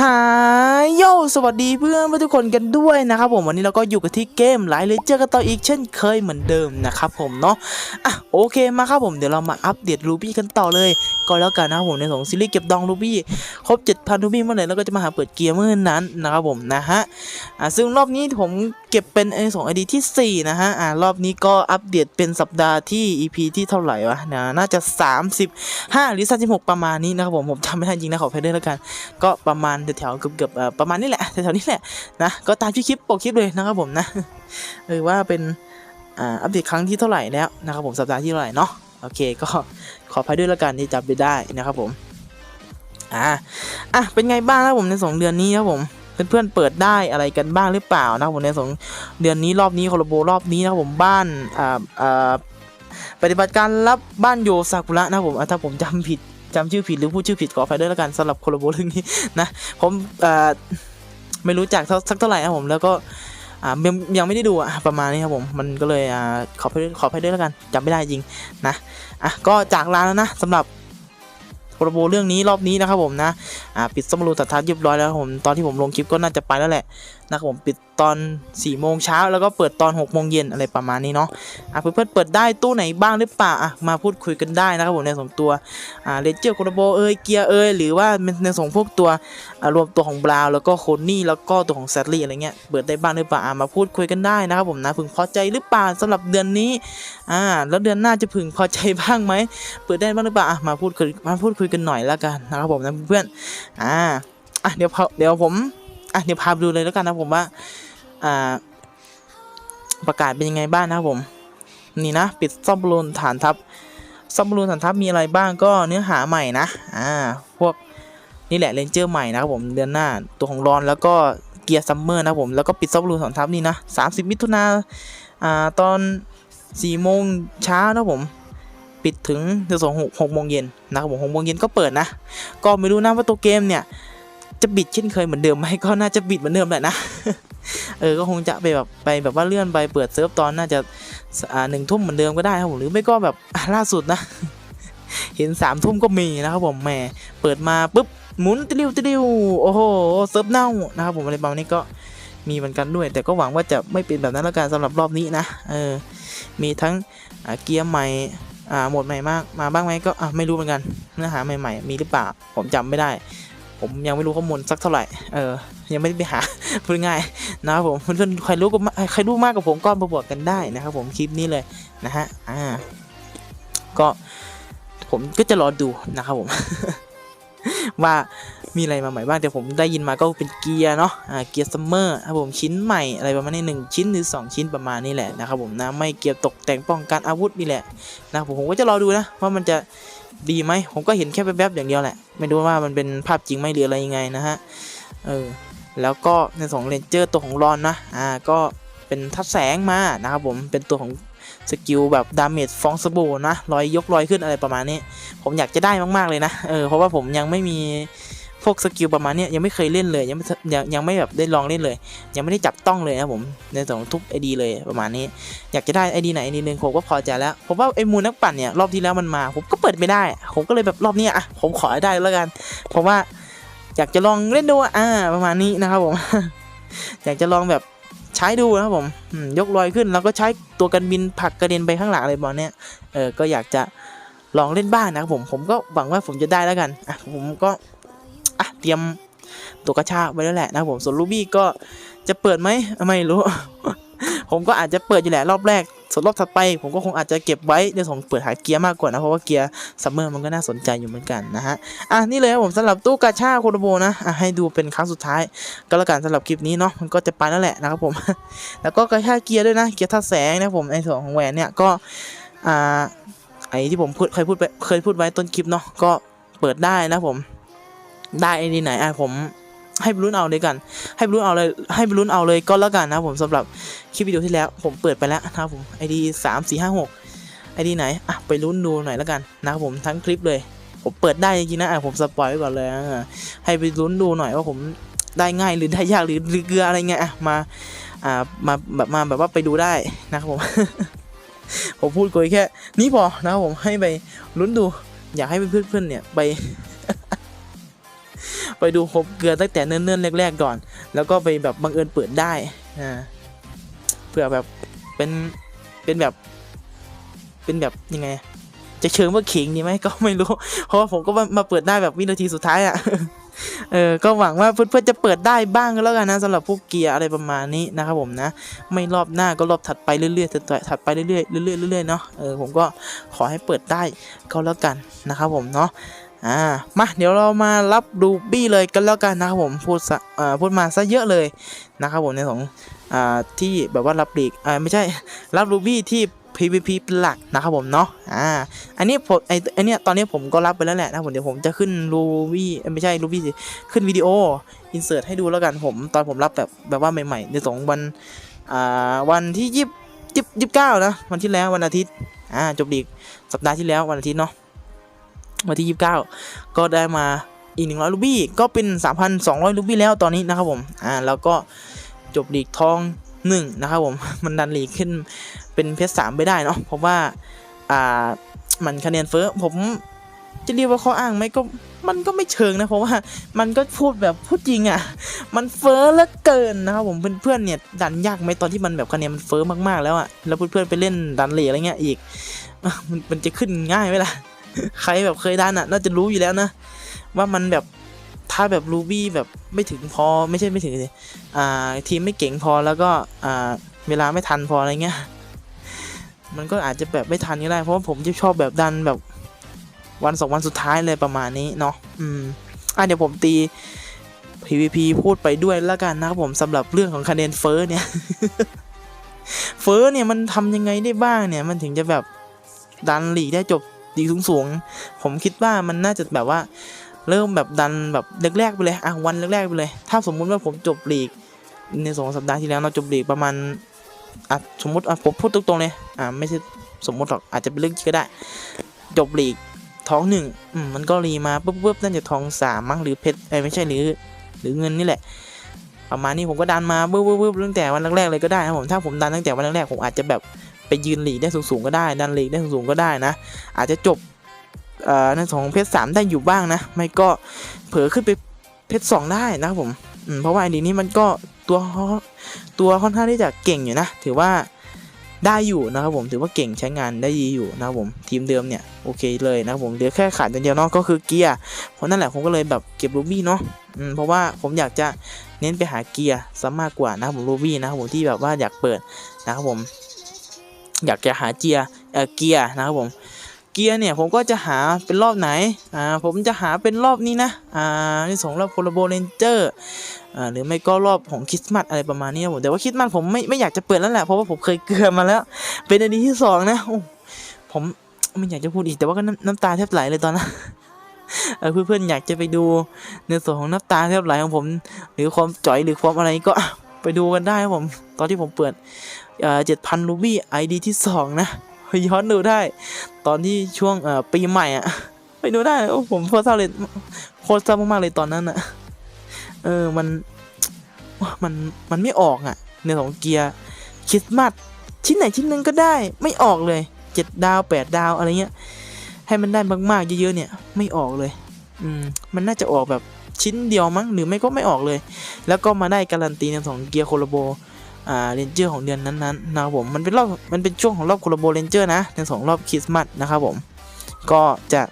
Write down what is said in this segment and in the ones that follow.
ฮาย โยสวัสดีเพื่อนๆทุกคนกันด้วยนะครับผมวันนี้เราก็อยู่กันที่เกมไลท์เลยเจอกันต่ออีกเช่นเคยเหมือนเดิมนะครับผมเนาะอะโอเคมาครับผมเดี๋ยวเรามาอัปเดตรูบี้กันต่อเลย ก็แล้วกันนะครับผมในของซีรีส์เก็บดองรูบี้ครบ 7,000รูบี้เมื่อไหร่เราก็จะมาหาเปิดเกียร์เมื่อนั้นนะครับผมนะฮะอะซึ่งรอบนี้ผมเก็บเป็นไอ้สองไอดีที่สี่นะฮะอ่ารอบนี้ก็อัปเดตเป็นสัปดาห์ที่ EP ที่เท่าไหร่วะนะน่าจะ 35 หรือ 36 ประมาณนี้นะครับผมผมจำไม่ได้จริงนะขออภัยด้วยแล้วกัน ก็ประมาณแถวๆเกือบๆเอ่อประมาณนี้แหละแถวๆนี้แหละนะก็ตามที่คลิปปกคลิปเลยนะครับผมนะเออว่าเป็นอัปเดตครั้งที่เท่าไหร่แล้วนะครับผมสัปดาห์ที่เท่าไหร่เนาะโอเคก็ขออภัยด้วยล้วกันที่จำไม่ได้นะครับผมอ่าอะเป็นไงบ้างครับผมในสองเดือนนี้ครับผมเพื่อนๆเปิดได้อะไรกันบ้างหรือเปล่านะครับผมในสองเดือนนี้รอบนี้คโลโบรอบนี้นะครับผมบ้านอ่าอ่าปฏิบัติการรับบ้านโยซากุระนะครับผมถ้าผมจำผิด จำชื่อผิดหรือพูดชื่อผิดขออภัยด้วยแล้วกันสำหรับโคโลโบเรื่องนี้นะผมไม่รู้จักสักเท่าไหร่ครับผมแล้วก็ยังยังไม่ได้ดูอะประมาณนี้ครับผมมันก็เลยอขอไปขอไปด้วยแล้วกันจำไม่ได้จริงนะอะก็จากลาแล้วนะสำหรับโปรโบเรื่องนี้รอบนี้นะครับผมนะอ่าปิดสมรูตัดทัดเรียบร้อยแล้วครับผมตอนที่ผมลงคลิปก็น่าจะไปแล้วแหละนะครับผมปิด ตอน4ี่โมงเช้าแล้วก็เปิดตอน6กโมงเย็นอะไรประมาณนี้เนาะอะเพื่อนๆเปิดได้ตู้ไหนบ้างหรือเปล่าอะมาพูดคุยกันได้นะครับผมในสองตัวอ่าเลเจอร์โคโรโบเอยเกียร์เอยหรือว่าในส่งพวกตัวอ่ารวมตัวของบราวแล้วก็โคนี่แล้วก็ตัวของแซดลี่อะไรเงี้ยเปิดได้บ้างหรือเปล่าอ่ามาพูดคุยกันได้นะครับผมนะพึงพอใจหรือเปล่าสำหรับเดือนนี้อ่าแล้วเดือนหน้าจะพึงพอใจบ้างไหมเปิดได้บ้างหรือเปล่าอะมาพูดคุยมาพูดคุยกันหน่อยละกันนะครับผมนะเพื่อนอ่าอะเดี๋ยวเดี๋ยวผมอะเดี๋ยวพาไปดูเลยแล้วกันนะผมว่า อ่าประกาศเป็นยังไงบ้างนะครับผมนี่นะปิดซ่อมบอลลูนฐานทัพซัมบลูนสันทัพมีอะไรบ้างก็เนื้อหาใหม่นะอ่าพวกนี่แหละเลนเจอร์ใหม่นะครับผมเดือนหน้าตัวของรอนแล้วก็เกียร์ซัมเมอร์นะครับผมแล้วก็ปิดซัมบลูนสันทัพนี่นะ30 มิถุนาอ่าตอน4โมงเช้านะครับผมปิดถึงเดือนสองหกโมงเย็นนะครับผมหกโมงเย็นก็เปิดนะ ก็ไม่รู้นะว่าตัวเกมเนี่ย จะบิดเช่นเคยเหมือนเดิมไหมก็น่าจะบิดเหมือนเดิมแหละนะเออก็คงจะไปแบบไปแบบว่าเลื่อนไปเปิดเซิร์ฟตอนน่าจะอ่าหนึ่งทุ่มเหมือนเดิมก็ได้ครับผมหรือไม่ก็แบบล่าสุดนะ เห็นสามทุ่มก็มีนะครับผมแหมเปิดมาปุ๊บหมุนติลิวติลิวโอ้โหเซิร์ฟเน่านะครับผมอะไรประมาณนี้ก็มีเหมือนกันด้วย แต่ก็หวังว่าจะไม่เป็นแบบนั้นแล้วกันสำหรับรอบนี้นะเออมีทั้งเกียร์ใหม่อ่าหมดใหม่มากมาบ้างไหมก็อะไม่รู้เหมือนกันเนื้อหาใหม่ ๆ มีหรือเปล่าผมจำไม่ได้ ผมยังไม่รู้ข้อมูลสักเท่าไหร่ เออ ยังไม่ได้ไปหาพูดง่ายนะครับผมเพื่อนๆใครรู้ก็มาใครรู้มากกว่าผมก็มาบอกกันได้นะครับผมคลิปนี้เลยนะฮะ อ่า ก็ผมก็จะรอดูนะครับผม ว่ามีอะไรมาใหม่บ้างแต่ผมได้ยินมาก็เป็นเกียร์เนาะอ่าเกียร์ซัมเมอร์ครับผมชิ้นใหม่อะไรประมาณนี้หนึ่งชิ้นหรือสองชิ้นประมาณนี้แหละนะครับผมนะไม่เกี่ยวตกแต่งป้องกันอาวุธนี่แหละนะผมผมก็จะรอดูนะว่ามันจะ ดีไหมผมก็เห็นแค่แวบๆอย่างเดียวแหละ ไม่รู้ว่ามันเป็นภาพจริงไหมหรืออะไรยังไงนะฮะเออแล้วก็ในสองเลนเจอร์ตัวของรอนนะอ่าก็เป็นทัดแสงมานะครับผมเป็นตัวของสกิลแบบดาเมจฟองสบู่นะลอยยกลอยขึ้นอะไรประมาณนี้ ผมอยากจะได้มากๆเลยนะเออเพราะว่าผมยังไม่มี พวกสกิลประมาณนี้ยังไม่เคยเล่นเลย ยังไม่ยังยังไม่แบบได้ลองเล่นเลย ยังไม่ได้จับต้องเลยนะผมในส่วนของทุกไอดีเลยประมาณนี้ อยากจะได้ไอดีไหนไอดีหนึ่งผมก็พอใจแล้วผมว่าไอมูนักปั่นเนี่ยรอบที่แล้วมันมา ผมก็เปิดไม่ได้ ผมก็เลยแบบรอบนี้อะผมขอให้ได้แล้วกัน เพราะว่าอยากจะลองเล่นดูอะอ่าประมาณนี้นะครับผม อยากจะลองแบบใช้ดูนะครับผมยกลอยขึ้นแล้วก็ใช้ตัวกันบินผลักกระเด็นไปข้างหลังอะไรแบบเนี้ยเออก็อยากจะลองเล่นบ้างนะครับผมผมก็หวังว่าผมจะได้แล้วกันอะผมก็ อะเตรียมตัวกระชากไว้แล้วแหละนะครับผมส่วนลูบี้ก็จะเปิดไหมไม่รู้ ผมก็อาจจะเปิดอยู่แหละรอบแรกส่วนรอบถัดไปผมก็คงอาจจะเก็บไว้ในส่วนของเปิดหาเกียร์มากกว่านะเพราะว่าเกียร์ซัมเมอร์มันก็น่าสนใจอยู่เหมือนกันนะฮะอะนี่เลยครับผมสำหรับตู้กาชาโคโรโบนะอะให้ดูเป็นครั้งสุดท้าย ก็แล้วกันสำหรับคลิปนี้เนาะมันก็จะไปแล้วแหละนะครับผม แล้วก็กาชาเกียร์ด้วยนะเกียร์ท่าแสงนะผมในส่วนของแหวนเนี่ยก็อ่าไอที่ผมพูดเคยพูดไปเคยพูดไว้ต้นคลิปเนาะก็เปิดได้นะผม ได้ไอดีไหนอะผมให้ไปลุ้นเอาเลยกัน ให้ไปลุ้นเอาเลย ให้ไปลุ้นเอาเลยก็แล้วกันนะครับผมสำหรับคลิปวิดีโอที่แล้ว ผมเปิดไปแล้วนะครับผมไอดีสามสี่ห้าหกไอดีไหนอะไปลุ้นดูหน่อยแล้วกันนะครับผมทั้งคลิปเลย ผมเปิดได้จริงนะอะผมสปอยไว้ก่อนเลยให้ไปลุ้นดูหน่อยว่าผมได้ง่ายหรือได้ยากหรือหรือเกลืออะไรเงี้ยอะมาอ่ามาแบบมาแบบว่าไปดูได้นะครับผม ผมพูดคุยแค่ นี้พอนะครับผมให้ไปลุ้นดู อยากให้เพื่อนๆเนี่ยไป ไปดูครบเกลือตั้งแต่เนิ่นๆแรกๆก่อน แล้วก็ไปแบบบังเอิญเปิดได้อ่าเผื่อแบบเป็นเป็นแบบ เป็นแบบยังไง จะเชิงว่าขิงดีไหมก็ไม่รู้ เพราะผมก็มามาเปิดได้แบบวินาทีสุดท้ายอะ่ะเออ ก็หวังว่าเพื่อนๆจะเปิดได้บ้างก็แล้วกันนะสำหรับพวกเกียร์อะไรประมาณนี้นะครับผมนะ ไม่รอบหน้าก็รอบถัดไปเรื่อยๆถัดไปถัดไปเรื่อยๆเรื่อยๆเรื่อยๆเนาะเออผมก็ขอให้เปิดได้ก็แล้วกันนะครับผมเนาะ อ่ามาเดี๋ยวเรามารับรูบี้เลยกันแล้วกันนะครับผมพูดอ่าพูดมาซะเยอะเลยนะครับผมในของอ่าที่แบบว่ารับลีกอ่าไม่ใช่รับรูบี้ที่ PVP เป็นหลักนะครับผมเนาะอ่าอันนี้ผมไอไอเนี้ยตอนนี้ผมก็รับไปแล้วแหละนะผมเดี๋ยวผมจะขึ้นรูบี้ไม่ใช่รูบี้สิขึ้นวิดีโออินเสิร์ตให้ดูแล้วกันผม ตอนผมรับแบบแบบว่าใหม่ๆในสองวันอ่าวันที่ยี่สิบยี่สิบเก้านะวันที่แล้ววันอาทิตย์อ่าจบลีกสัปดาห์ที่แล้ววันอาทิตย์เนาะ วันที่ยี่สิบเก้าก็ได้มาอีกหนึ่งร้อยรูบี้ก็เป็นสามพันสองร้อยรูบี้แล้วตอนนี้นะครับผมอ่าแล้วก็จบลีกทองหนึ่งนะครับผมมันดันลีกขึ้นเป็นเพชรสามไปได้เนาะเพราะว่าอ่ามันคะแนนเฟ้อผมจะเรียกว่าข้ออ้างไหมก็มันก็ไม่เชิงนะเพราะว่ามันก็พูดแบบพูดจริงอะ่ะ มันเฟ้อเหลือเกินนะครับผมเพื่อนๆเนี่ยดันยากไหมตอนที่มันแบบคะแนนมันเฟ้อมากๆแล้วอะ่ะแล้วเพื่อนๆไปเล่นดันเหลอะไรเงี้ยอีกมันมันจะขึ้นง่ายไหมล่ะ ใครแบบเคยดันอะ น่าจะรู้อยู่แล้วนะ ว่ามันแบบถ้าแบบรูบี้แบบไม่ถึงพอไม่ใช่ไม่ถึงสิอ่าทีมไม่เก่งพอแล้วก็อ่าเวลาไม่ทันพออะไรเงี้ยมันก็อาจจะแบบไม่ทันก็ได้เพราะว่าผมจะชอบแบบดันแบบวันสองวันสุดท้ายเลยประมาณนี้เนาะอืมอะเดี๋ยวผมตี PVP พูดไปด้วยแล้วกันนะครับผมสำหรับเรื่องของคะแนนเฟ้อเนี่ย เฟ้อเนี่ยมันทำยังไงได้บ้างเนี่ยมันถึงจะแบบดันหลีกได้จบ ดีสูงๆ ผมคิดว่ามันน่าจะแบบว่า เริ่มแบบดันแบบแรกๆไปเลยอะวันแรกๆไปเลย ถ้าสมมุติว่าผมจบลีกในสองสัปดาห์ที่แล้วเราจบลีกประมาณอะสมมติอะผมพูดตรงๆเลยอ่าไม่ใช่สมมติหรอกอาจจะเป็นเรื่องจริงก็ได้ จบลีกท้องหนึ่งอืมมันก็รีมาปุ๊บปุ๊บน่าจะทองสามมั้งหรือเพชรเอ้ไม่ใช่หรือ หรือเงินนี่แหละประมาณนี้ผมก็ดันมาปุ๊บปุ๊บปุ๊บตั้งแต่วันแรกๆเลยก็ได้ครับผมถ้าผมดันตั้งแต่วันแรกๆผมอาจจะแบบ ไปยืนหลีได้สูงๆก็ได้ ดันหลีได้สูงๆก็ได้นะ อาจจะจบเอ่อในสองเพชรสามได้อยู่บ้างนะ ไม่ก็เผลอขึ้นไปเพชรสองได้นะครับผมมเพราะว่าไอ้ดีนี้มันก็ตัวตัวค่อนข้างที่จะเก่งอยู่นะ ถือว่าได้อยู่นะครับผมถือว่าเก่งใช้งานได้ดีอยู่นะครับผมทีมเดิมเนี่ยโอเคเลยนะครับผมเหลือแค่ขาดอย่างเดียวเนาะก็คือเกียร์เพราะนั่นแหละผมก็เลยแบบเก็บรูบี้เนาะเพราะว่าผมอยากจะเน้นไปหาเกียร์ซะมากกว่านะครับผมรูบี้นะครับผมที่แบบว่าอยากเปิดนะครับผม อยากจะหาเกียร์เออเกียร์นะครับผมเกียร์เนี่ยผมก็จะหาเป็นรอบไหนอ่าผมจะหาเป็นรอบนี้นะอ่าในสองรอบโคลโบเรนเจอร์อ่าหรือไม่ก็รอบของคริสต์มาสอะไรประมาณนี้ผมแต่ว่าคริสต์มาสผมไม่ไม่อยากจะเปิดแล้วแหละเพราะว่าผมเคยเกลือมาแล้ว เป็นอันดีที่สองนะอผมไม่อยากจะพูดอีกแต่ว่าก็น้ำน้ำตาแทบไหลเลยตอนนั้นเออเพื่อนๆอยากจะไปดูในส่วนของน้ำตาแทบไหลของผม หรือความจ่อยหรือความอะไรก็ไปดูกันได้ครับผม ตอนที่ผมเปิด เจ็ดพันรูบี้ไอดีที่สองนะไปย้อนดูได้ ตอนที่ช่วงเปีใหม่อะไปดูได้โอ้ผมโคตรเศร้าเลยโคตรเศร้ามากๆเลยตอนนั้นอะเออมันมันมันไม่ออกอะในของเกียร์คริสต์มาสชิ้นไหนชิ้นหนึ่งก็ได้ไม่ออกเลยเจ็ดดาวแปดดาวอะไรเงี้ยให้มันได้มากๆเยอะๆเนี่ยไม่ออกเลยอืมมันน่าจะออกแบบชิ้นเดียวมั้งหรือไม่ก็ไม่ออกเลย แล้วก็มาได้การันตีในของเกียร์โคโลโบ อ่าเรนเจอร์ของเดือนนั้นๆนะครับผมมันเป็นรอบมันเป็นช่วงของรอบโคลาโบเรนเจอร์นะในสองรอบคริสต์มาสนะครับผมก็จะ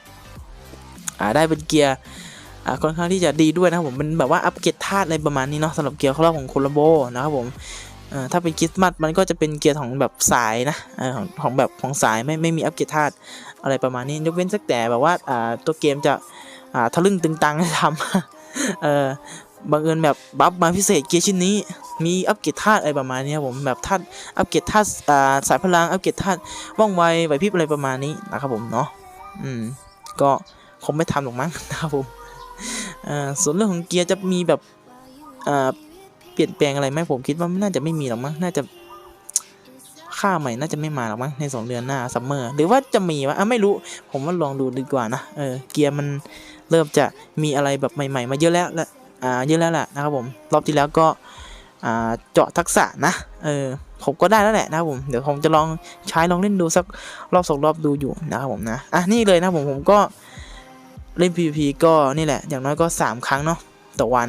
อ่าได้เป็นเกียร์อ่าค่อนข้างที่จะดีด้วยนะครับผมเป็นแบบว่าอัปเกรดธาตุอะไรประมาณนี้เนาะสำหรับเกียร์รอบของโคลาโบนะครับผมอ่าถ้าเป็นคริสต์มาสมันก็จะเป็นเกียร์ของแบบสายนะอ่าของของแบบของสายไม่ไม่มีอัปเกรดธาตุอะไรประมาณนี้ยกเว้นสักแต่แบบว่าอ่าตัวเกมจะอ่าทะลึ่งตึงตังทำเออ บังเอิญแบบบัฟมาพิเศษเกียร์ชิ้นนี้ มีอัปเกรดธาตุอะไรประมาณนี้ครับผมแบบธาตุอัปเกรดธาตุสายพลังอัปเกรดธาตุว่องไวไหวพริบอะไรประมาณนี้นะครับผมเนาะอืมก็คงไม่ทำหรอกมั้งนะครับผมอ่าส่วนเรื่องของเกียร์จะมีแบบอ่าเปลี่ยนแปลงอะไรไหมผมคิดว่าน่าจะไม่มีหรอกมั้งน่าจะค่าใหม่น่าจะไม่มาหรอกมั้งในสองเดือนหน้าซัมเมอร์หรือว่าจะมีวะอะไม่รู้ผมว่าลองดูดีกว่านะเออเกียร์มันเริ่มจะมีอะไรแบบใหม่ ๆ มาเยอะแล้วและ เยอะแล้วแหละนะครับผมรอบที่แล้วก็เจาะทักษะนะเออผมก็ได้แล้วแหละนะครับผมเดี๋ยวผมจะลองใช้ลองเล่นดูสักรอบสองรอบดูอยู่นะครับผมนะอะนี่เลยนะผมผมก็เล่น PVP ก็นี่แหละอย่างน้อยก็ 3 ครั้งเนาะต่อวัน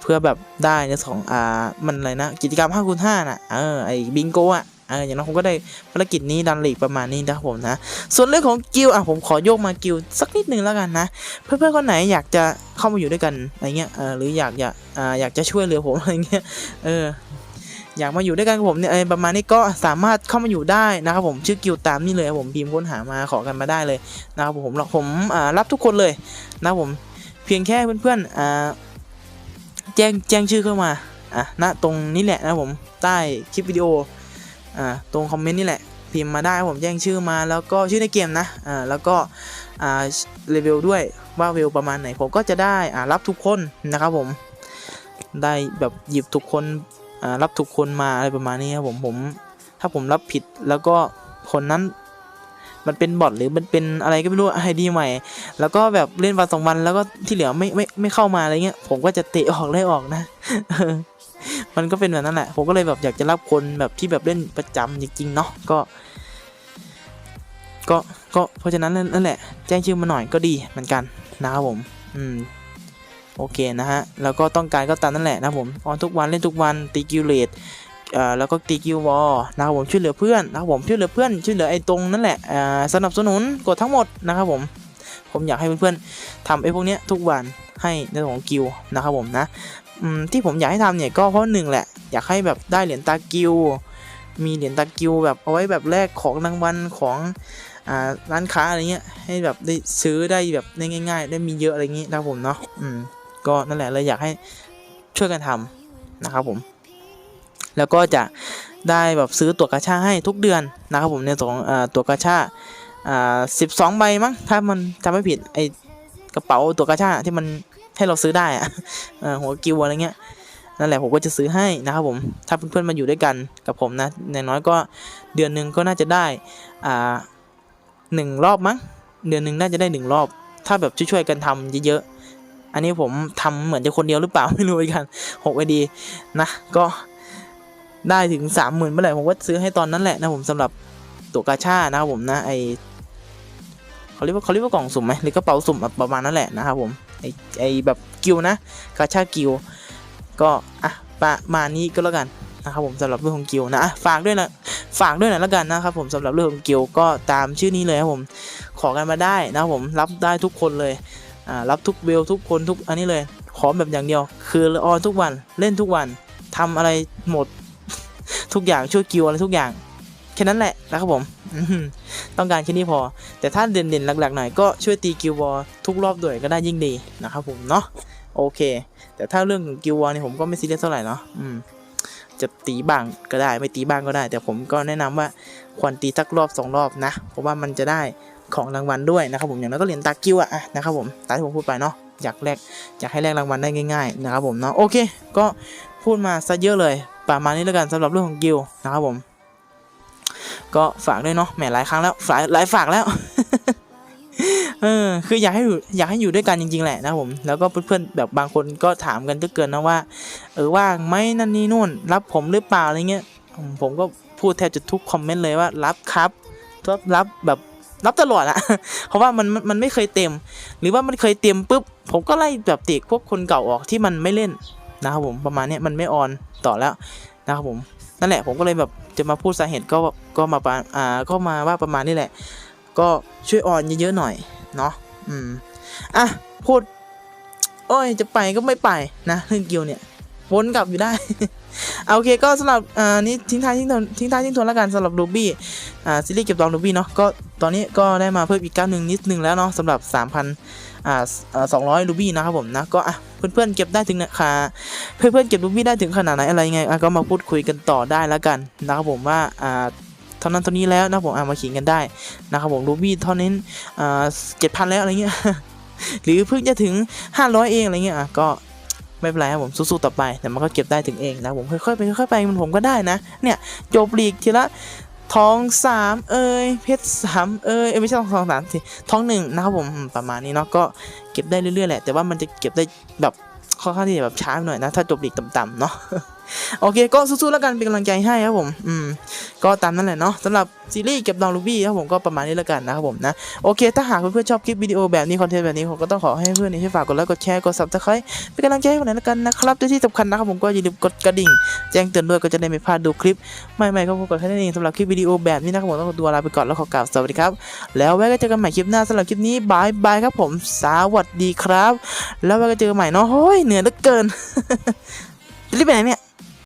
เพื่อแบบได้ในสองอ่ามันอะไรนะกิจกรรม5คูณ5น่ะเออไอ้บิงโกอะ เอออย่างนั้นผมก็ได้ภารกิจนี้ดันหลีกประมาณนี้นะครับผมนะ ส่วนเรื่องของกิลอะผมขอโยกมากิลสักนิดนึงแล้วกันนะ เพื่อนๆคนไหนอยากจะเข้ามาอยู่ด้วยกันอะไรเงี้ยเออหรืออยากอยากอ่าอยากจะช่วยเหลือผมอะไรเงี้ยเอออยากมาอยู่ด้วยกันกับผมเนี่ยประมาณนี้ก็สามารถเข้ามาอยู่ได้นะครับผมชื่อกิลตามนี่เลยผมพิมพ์ค้นหามาขอกันมาได้เลยนะครับผมผมผมอ่ารับทุกคนเลยนะผมเพียงแค่เพื่อนๆอ่าแจ้งแจ้งชื่อเข้ามาอะณตรงนี้แหละนะผมใต้คลิปวิดีโอ อ่าตรงคอมเมนต์นี่แหละ พิมพ์มาได้ผมแจ้งชื่อมาแล้วก็ชื่อในเกมนะอ่าแล้วก็อ่าเลเวลด้วยว่าเวลประมาณไหนผมก็จะได้อ่ารับทุกคนนะครับผมได้แบบหยิบทุกคนอ่ารับถูกคนมาอะไรประมาณนี้ครับผมผมถ้าผมรับผิดแล้วก็คนนั้นมันเป็นบอทหรือมันเป็นอะไรก็ไม่รู้ไอดีใหม่ แล้วก็แบบเล่นวันสองวันแล้วก็ที่เหลือไม่ไม่ไม่เข้ามาอะไรเงี้ยผมก็จะเตะออกไล่ออกนะ มันก็เป็นแบบนั้นแหละผมก็เลยแบบอยากจะรับคนแบบที่แบบเล่นประจำจริงๆเนาะก็ก็ก็เพราะฉะนั้นนั่นแหละ แจ้งชื่อมาหน่อยก็ดีเหมือนกันนะครับผม อืมโอเคนะฮะ แล้วก็ต้องการก็ตามนั่นแหละนะผมออนทุกวันเล่นทุกวันตีกิลเลตเอ่อแล้วก็ตีกิลวอลนะครับผมช่วยเหลือเพื่อนนะครับผมช่วยเหลือเพื่อนช่วยเหลือไอ้ตรงนั่นแหละอ่าสนับสนุนกดทั้งหมดนะครับผม ผมอยากให้เพื่อนๆทำไอ้พวกเนี้ยทุกวัน ให้ในส่วนของกิลนะครับผมนะมที่ผมอยากให้ทำเนี่ยก็เพราะหนึ่งแหละ อยากให้แบบได้เหรียญตากิลมีเหรียญตากิลแบบเอาไว้แบบแลกของรางวัลของอ่าร้านค้าอะไรเงี้ยให้แบบได้ซื้อได้แบบได้ง่าย ๆ ได้มีเยอะอะไรอย่างงี้นะครับผมเนาะอืมก็นั่นแหละเลยอยากให้ช่วยกันทำนะครับผม แล้วก็จะได้แบบซื้อตั๋วกาชาให้ทุกเดือนนะครับผมในสองอตั๋วกาชาอ่าสิบสองใบมั้งถ้ามันจำไม่ผิดไอกระเป๋าตั๋วกาชาที่มัน ให้เราซื้อได้อะหัวกิวอะไรเงี้ยนั่นแหละผมก็จะซื้อให้นะครับผมถ้าเพื่อนๆมาอยู่ด้วยกันกับผมนะอย่างน้อยก็เดือนหนึ่งก็น่าจะได้อ่าหนึ่งรอบมั้งเดือนหนึ่งน่าจะได้หนึ่งรอบ ถ้าแบบช่วยๆกันทำเยอะๆอันนี้ผมทำเหมือนจะคนเดียวหรือเปล่าไม่รู้เหมือนกันหกไอดีนะก็ได้ถึงสามหมื่นเมื่อไหร่ผมก็ซื้อให้ตอนนั้นแหละนะผมสำหรับตัวกาชานะครับผมนะไอเขาเรียกว่าเขาเรียกว่ากล่องสุ่มไหมหรือกระเป๋าสุ่มประมาณนั้นแหละนะครับผม ไอไอแบบกิวนะกาชากิวก็อะประมาณนี้ก็แล้วกันนะครับผมสำหรับเรื่องของกิวนะอะฝากด้วยนะฝากด้วยหนะแล้วกันนะครับผมสำหรับเรื่องของกิวก็ตามชื่อนี้เลยครับผมขอกันมาได้นะครับผมรับได้ทุกคนเลยอ่ารับทุกเวลทุกคนทุกอันนี้เลยขอแบบอย่างเดียว คือออนทุกวันเล่นทุกวันทำอะไรหมด ทุกอย่างช่วยกิวอะไรทุกอย่างแค่นั้นแหละนะครับผม ต้องการแค่นี้พอ แต่ถ้าเด่นๆหลักๆหน่อยก็ช่วยตีกิววอลทุกรอบด้วยก็ได้ยิ่งดีนะครับผมเนาะโอเค แต่ถ้าเรื่องของกิววอลเนี่ยผมก็ไม่ซีเรียสเท่าไหร่เนาะอืมจะตีบ้างก็ได้ไม่ตีบ้างก็ได้ แต่ผมก็แนะนำว่าควรตีสักรอบสองรอบนะ เพราะว่ามันจะได้ของรางวัลด้วยนะครับผมอย่างนั้นก็เหรียญตากิ้วอะนะครับผมตามที่ผมพูดไปเนาะอยากแลกอยากให้แลกรางวัลได้ง่าย ๆ นะครับผมเนาะโอเค ก็พูดมาซะเยอะเลยประมาณนี้แล้วกันสำหรับเรื่องของกิลนะครับผม ก็ฝากด้วยเนาะแหมหลายครั้งแล้วฝากหลายฝากแล้วเออคืออยากให้อยู่อยากให้อยู่ด้วยกันจริงๆแหละนะผมแล้วก็เพื่อนๆแบบบางคนก็ถามกันก็เกินนะว่า เออว่างไหมนั่นนี่นู่น รับผมหรือเปล่าอะไรเงี้ยผมก็พูดแทบจะทุกคอมเมนต์เลยว่ารับครับรับรับแบบรับตลอดอะเพราะว่ามันมันไม่เคยเต็ม หรือว่ามันเคยเต็มปุ๊บผมก็ไล่แบบติกพวกคนเก่าออกที่มันไม่เล่นนะครับผมประมาณนี้มันไม่ออนต่อแล้วนะครับผม นั่นแหละผมก็เลยแบบจะมาพูดสาเหตุก็ก็มาปาอ่าก็มาว่าประมาณนี้แหละ ก็ช่วยออนเยอะๆหน่อยเนาะอืมอะพูดโอ้ยจะไปก็ไม่ไปนะเรื่องเกิวเนี่ยวนกลับอยู่ได้เอาโอเคก็สำหรับอ่านี่ทิ้งท้ายทิ้งทวนทิ้งท้ายทิ้งทวนแล้วกันสำหรับรูบี้อ่าซีรีส์เก็บดองรูบี้เนาะก็ตอนนี้ก็ได้มาเพิ่มอีกก้าวหนึ่งนิดนึงแล้วเนาะสำหรับ 3,000อ่าสองร้อยรูบี้นะครับผมนะก็อะ เพื่อนๆเก็บได้ถึงนะคะเพื่อนๆเก็บรูบี้ได้ถึงขนาดไหนอะไรยังไงก็มาพูดคุยกันต่อได้แล้วกันนะครับผมว่าอ่าเท่านั้นเท่านี้แล้วนะผมอะมาขิงกันได้นะครับผมรูบี้เท่านี้อ่าเจ็ดพันแล้วอะไรเงี้ยหรือเพิ่งจะถึง 500 เองอะไรเงี้ยอะก็ไม่เป็นไรครับผมสู้ๆต่อไปแต่มันก็เก็บได้ถึงเองนะผมค่อยๆไปค่อยๆไปมันผมก็ได้นะเนี่ยจบลีกทีละ ทองสามเอ้ยเพชรสามเอ้ยเอ้ยไม่ใช่ทองสองสามสิทองหนึ่งนะครับผมประมาณนี้เนาะก็เก็บได้เรื่อยๆแหละแต่ว่ามันจะเก็บได้แบบค่อนข้างที่จะแบบช้าหน่อยนะถ้าจบลีกต่ำๆเนาะ โอเคก็สู้ๆแล้วกันเป็นกำลังใจให้ครับผมอืมก็ตามนั้นแหละเนาะสำหรับซีรีส์เก็บดองลูบี้ครับผมก็ประมาณนี้แล้วกันนะครับผมนะโอเค ถ้าหากเพื่อนๆชอบคลิปวิดีโอแบบนี้คอนเทนต์แบบนี้ผมก็ต้องขอให้เพื่อนๆช่วยฝากกดไลค์กดแชร์กด subscribe เป็นกำลังใจให้ผมหน่อยแล้วกันนะครับและที่สำคัญนะครับผมก็อย่าลืมกดกระดิ่ง แจ้งเตือนด้วยก็จะได้ไม่พลาดดูคลิปใหม่ๆครับผมกดแค่นั้นเองสำหรับคลิปวิดีโอแบบนี้นะครับผมต้องขอตัวลาไปก่อนแล้วขอกล่าวสวัสดีครับแล้วไว้ก็เจอกันใหม่คลิปหน้าสำหรับคลิปนี้บายบายครับผมสวัสดีครับ แล้วไว้ก็เจอกันใหม่เนาะโอ้ยเหนื่อยเหลือเกิน รีบไปไหนเนี่ย